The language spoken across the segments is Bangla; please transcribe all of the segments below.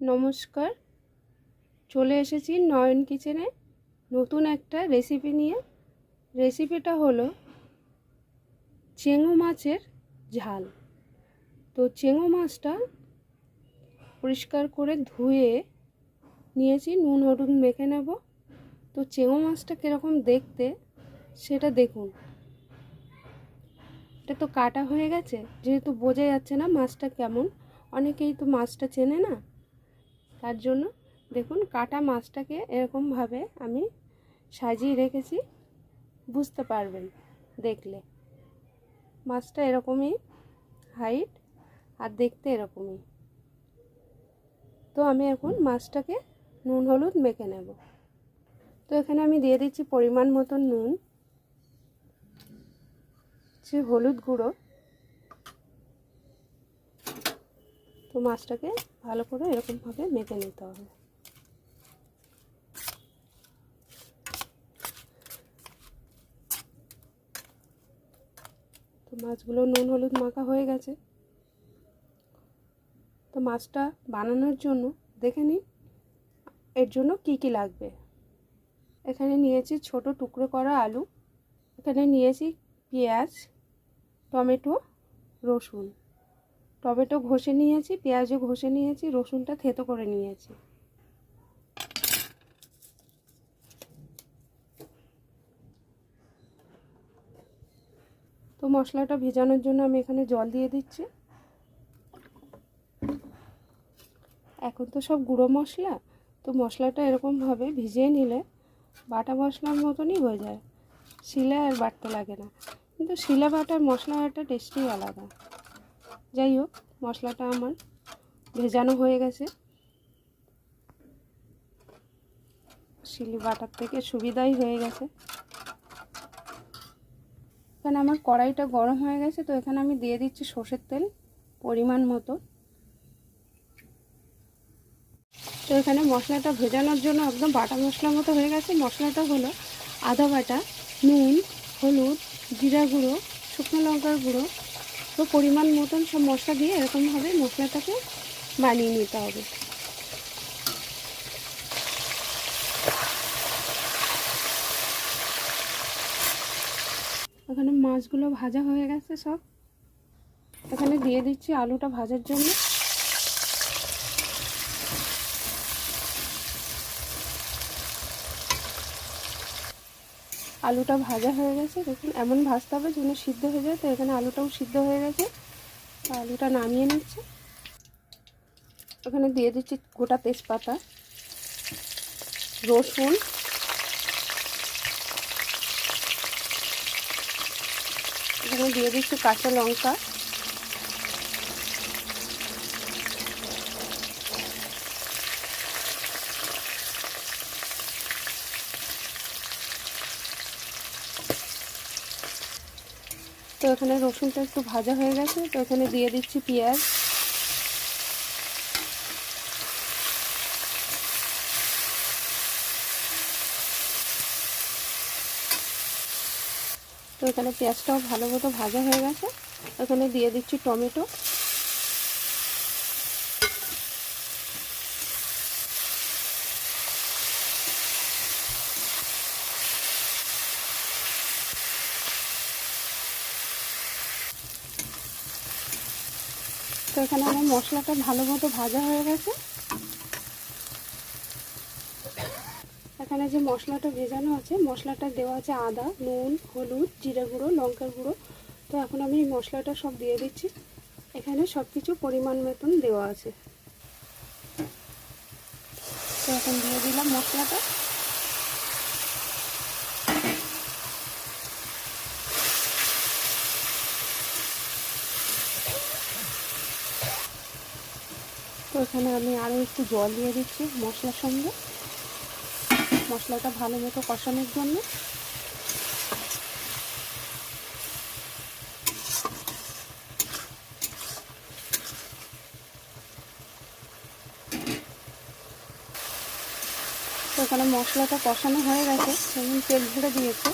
নমস্কার। চলে এসেছি নয়ন কিচেনে নতুন একটা রেসিপি নিয়ে। রেসিপিটা হলো চেঙো মাছের ঝাল। তো চেঙো মাছটা পরিষ্কার করে ধুয়ে নিয়েছি, নুন, হলুদ মেখে নেব। তো চেঙো মাছটা কীরকম দেখতে সেটা দেখুন। এটা তো কাটা হয়ে গেছে, যেহেতু বোঝা যাচ্ছে না মাছটা কেমন। অনেকেই তো মাছটা চেনে না। তার জন্য দেখুন কাটা মাছটাকে এরকমভাবে আমি সাজিয়ে রেখেছি, বুঝতে পারবেন দেখলে। মাছটা এরকমই হাইট আর দেখতে এরকমই। তো আমি এখন মাছটাকে নুন হলুদ মেখে নেব। তো এখানে আমি দিয়ে দিচ্ছি পরিমাণ মতন নুন হলুদ গুঁড়ো। তো মাছটাকে ভালো করে এরকমভাবে মেখে নিতে হবে। তো মাছগুলো নুন হলুদ মাখা হয়ে গেছে। তো মাছটা বানানোর জন্য দেখে নিন এর জন্য কি কি লাগবে। এখানে নিয়েছি ছোট টুকরো করা আলু, এখানে নিয়েছি পেঁয়াজ, টমেটো, রসুন। টমেটো ঘষে নিয়েছি, পেঁয়াজও ঘষে নিয়েছি, রসুনটা থেতো করে নিয়েছি। তো মশলাটা ভেজানোর জন্য আমি এখানে জল দিয়ে দিচ্ছি। এখন তো সব গুঁড়ো মশলা, তো মশলাটা এরকমভাবে ভিজিয়ে নিলে বাটা মশলার মতনই হয়ে যায়। শিলে আর বাটতে লাগে না। কিন্তু শিলা বাটার মশলা একটা টেস্টি আলাদা। যাই হোক, মশলাটা আমার ভেজানো হয়ে গেছে। শিলি বাটার থেকে সুবিধাই হয়ে গেছে। এখানে আমার কড়াইটা গরম হয়ে গেছে, তো এখানে আমি দিয়ে দিচ্ছি সর্ষের তেল পরিমাণ মতো। তো এখানে মশলাটা ভেজানোর জন্য একদম বাটা মশলার মতো হয়ে গেছে। মশলাটা হলো আদা বাটা, নুন, হলুদ, জিরা গুঁড়ো, শুকনো লঙ্কার গুঁড়ো তো পরিমাণ মতন সব মশলা দিয়ে এরকমভাবে মশলাটাকে বানিয়ে নিতে হবে। ওখানে মাছগুলো ভাজা হয়ে গেছে সব। এখানে দিয়ে দিচ্ছি আলুটা ভাজার জন্য। আলুটা ভাজা হয়ে গেছে। দেখুন, এমন ভাজতে হবে যেন সিদ্ধ হয়ে যায়। তো এখানে আলুটাও সিদ্ধ হয়ে গেছে। আলুটা নামিয়ে নিচ্ছে। ওখানে দিয়ে দিচ্ছি গোটা তেজপাতা, রসুন, এখানে দিয়ে দিচ্ছি কাঁচা লঙ্কা। তো এখানে রসুনটা একটু ভাজা হয়ে গেছে, তো এখানে দিয়ে দিচ্ছি পেঁয়াজ। তো এখানে পেঁয়াজটাও ভালো মতো ভাজা হয়ে গেছে এখানে দিয়ে দিচ্ছি টমেটো। তো এখানে আমার মশলাটা ভালো মতো ভাজা হয়ে গেছে। এখানে যে মশলাটা ভেজানো আছে মশলাটা দেওয়া আছে আদা, নুন, হলুদ, জিরে গুঁড়ো, লঙ্কার গুঁড়ো। তো এখন আমি এই মশলাটা সব দিয়ে দিচ্ছি। এখানে সব কিছু পরিমাণ মতন দেওয়া আছে। তো এখন দিয়ে দিলাম মশলাটা। তো এখানে আমি আরও একটু জল দিয়ে দিচ্ছি মশলার সঙ্গে। মশলাটা ভালো মতো কষানোর জন্য। তো এখানে মশলাটা কষানো হয়ে গেছে তেল ঝরে দিয়েছে।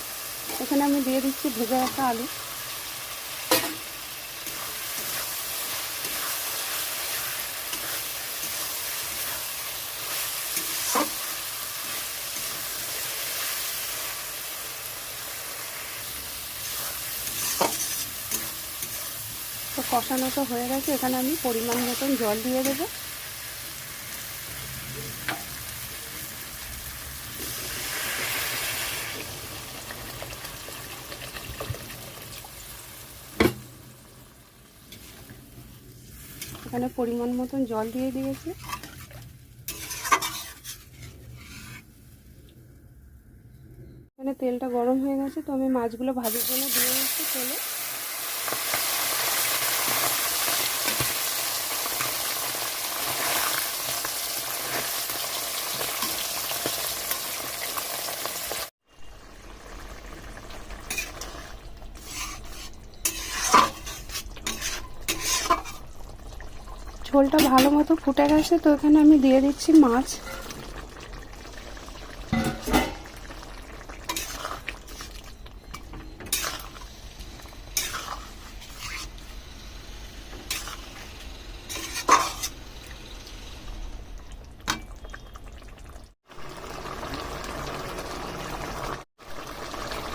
এখানে আমি দিয়ে দিচ্ছি ভেজে রাখা আলু। কষানো তো হয়ে গেছে, এখানে আমি পরিমাণ মতন জল দিয়ে দেবো। এখানে পরিমাণ মতন জল দিয়ে দিয়েছি। এখানে তেলটা গরম হয়ে গেছে, তো আমি মাছগুলো ভাজার জন্য দিয়ে দিচ্ছি তেলে। ঝোলটা ভালো মতো ফুটে গেছে, তো এখানে আমি দিয়ে দিচ্ছি মাছ।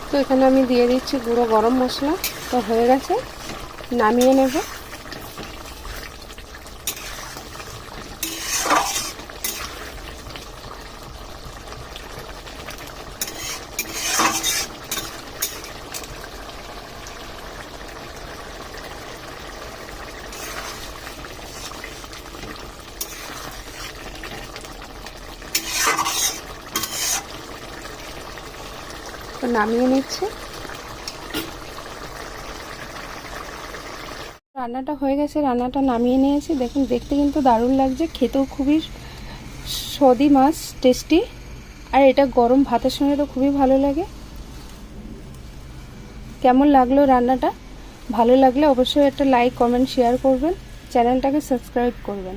তো এখানে আমি দিয়ে দিচ্ছি গুঁড়ো গরম মশলা, তো হয়ে গেছে। নামিয়ে নেব। নামিয়ে নিচ্ছে। রান্নাটা হয়ে গেছে, রান্নাটা নামিয়ে নিয়েছি। দেখুন, দেখতে কিন্তু দারুণ লাগছে, খেতেও খুবই সদি মাছ টেস্টি আর এটা গরম ভাতের সঙ্গে তো খুবই ভালো লাগে। কেমন লাগল রান্নাটা? ভালো লাগলে অবশ্যই একটা লাইক কমেন্ট শেয়ার করবেন। চ্যানেলটাকে সাবস্ক্রাইব করবেন।